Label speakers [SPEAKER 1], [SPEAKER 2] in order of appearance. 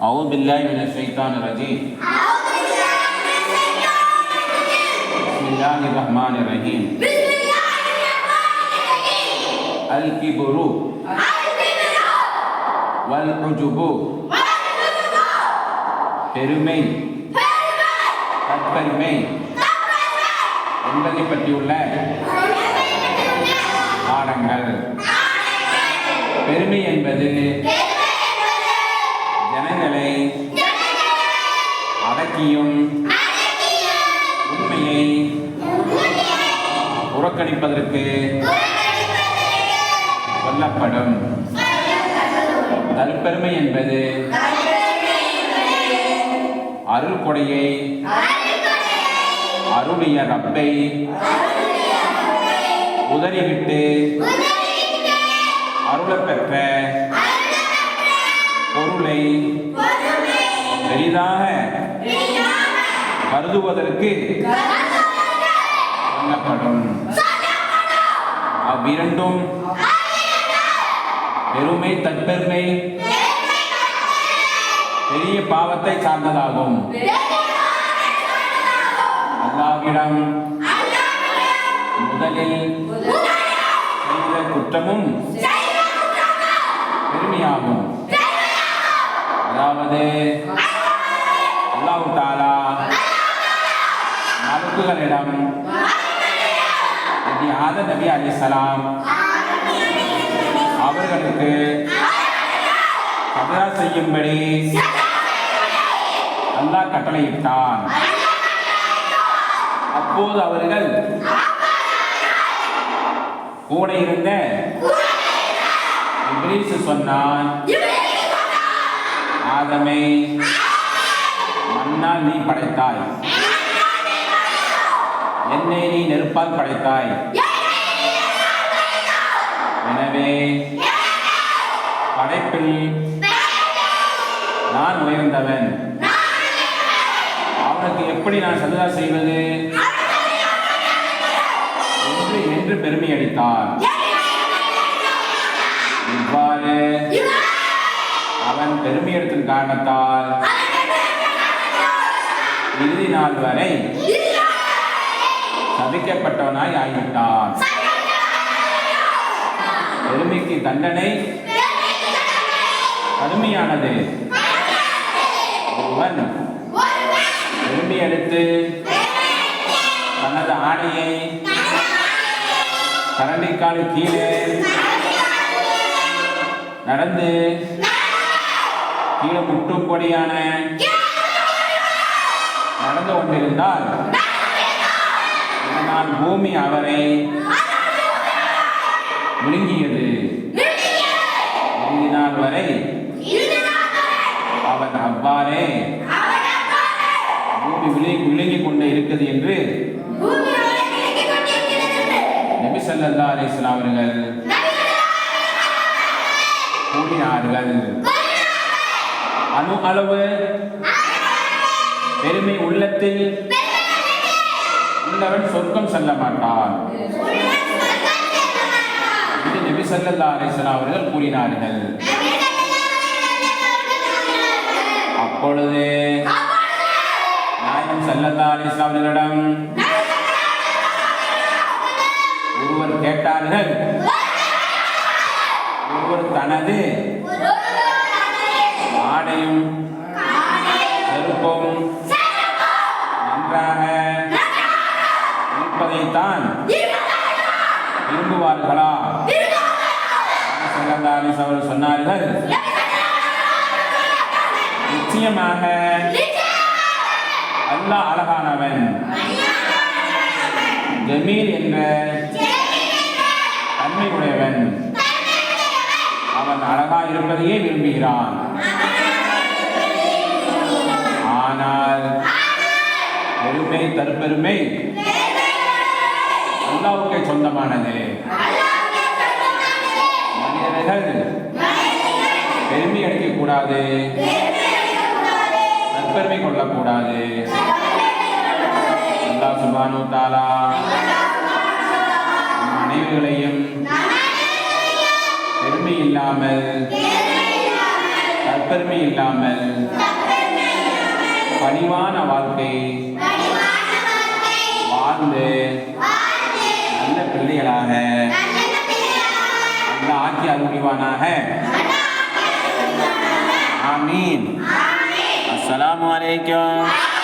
[SPEAKER 1] أعوذ بالله من الشيطان الرجيم بسم الله الرحمن الرحيم الكبر والعجب பெருமை தற்பெருமை என்பதை பற்றியுள்ள பாடங்கள் பெருமை என்பது அடக்கியும் உண்மையை புறக்கணிப்பதற்கு சொல்லப்படும். தற்பெருமை என்பது அருள் கொடையை அருளிய ரப்பை உதறிவிட்டு அருளப்பெற்ற பொருளை பெரிதாக கருதுவதற்கு சொல்லப்படும் அவ்விரண்டும் பெருமை தற்பெருமை பெரிய பாவத்தை சார்ந்ததாகும். அல்லாஹ்விடம் முதலில் செய்த குற்றமும் பெருமையாகும். அதாவது அல்லாஹ் தாலா. மலக்குகளிடம் நபி ஆத நபி அலிசலாம் அவர்களுக்கு சதரா செய்யும்படி அல்லாஹ் கட்டளையிட்டான். அப்போது அவர்கள் கூட இருந்த இப்ரீஸ் சொன்னான் ஆதமை மண்ணால் நீ படைத்தாய். என்னை நீ நெருப்பால் படைத்தாய். எனவே படைப்பில் நான் உயர்ந்தவன். அவனுக்கு எப்படி நான் சதுரா செய்வது? என்று என்று பெருமை அளித்தார் இவ்வாறு அவன் பெருமை எடுக்கும் காரணத்தால் இறுதி நாள் வரை சபிக்கப்பட்டவனாய் ஆகிவிட்டான். பெருமைக்கு தண்டனை கடுமையானது. ஒருவன் அடுத்து எடுத்து தனது ஆடையை கரண்டிக்கால் கீழே நடந்து கீழே முட்டும்படியான நடந்து கொண்டிருந்தால் இதனால் பூமி அவரை விழுங்கியது இறுதி நாள் வரை அவன் அவ்வாறே பூமி விழுங்கி விழுங்கிக் கொண்டே இருக்கிறது என்று நபி ஸல்லல்லாஹு அலைஹி அவர்கள் கூறினார்கள். அணு அளவு பெருமை உள்ளத்தில் உள்ளவன் சொர்க்கம் செல்ல மாட்டான். இது நபி ஸல்லல்லாஹு அவர்கள் கூறினார்கள். அப்பொழுது நாயம் ஸல்லல்லாஹு அலைஹி அவர்களிடம் ஒருவர் கேட்டார்கள். ஒருவர் தனது ஆடையும் ஸல்லல்லாஹு அவர்கள் சொன்னார்கள். நிச்சயமாக அல்லாஹ் அழகானவன். ஜமீல் என்ற தன்மை உடையவன் அவன் அழகா இருப்பதையே விரும்புகிறான். ஆனால் பெருமை தற்பெருமை அல்லாவுக்கு சொந்தமானது. மனிதர்கள் பெருமை அடிக்கக்கூடாது நற்பெருமை கொள்ளக்கூடாது. அல்லா சுபானு தாலா அனைவர்களையும் பெருமை இல்லாமல் நற்பெருமை இல்லாமல் பணிவான வாழ்க்கை வாழ்ந்து के या उड़ीवाना है। आमीन। असलकम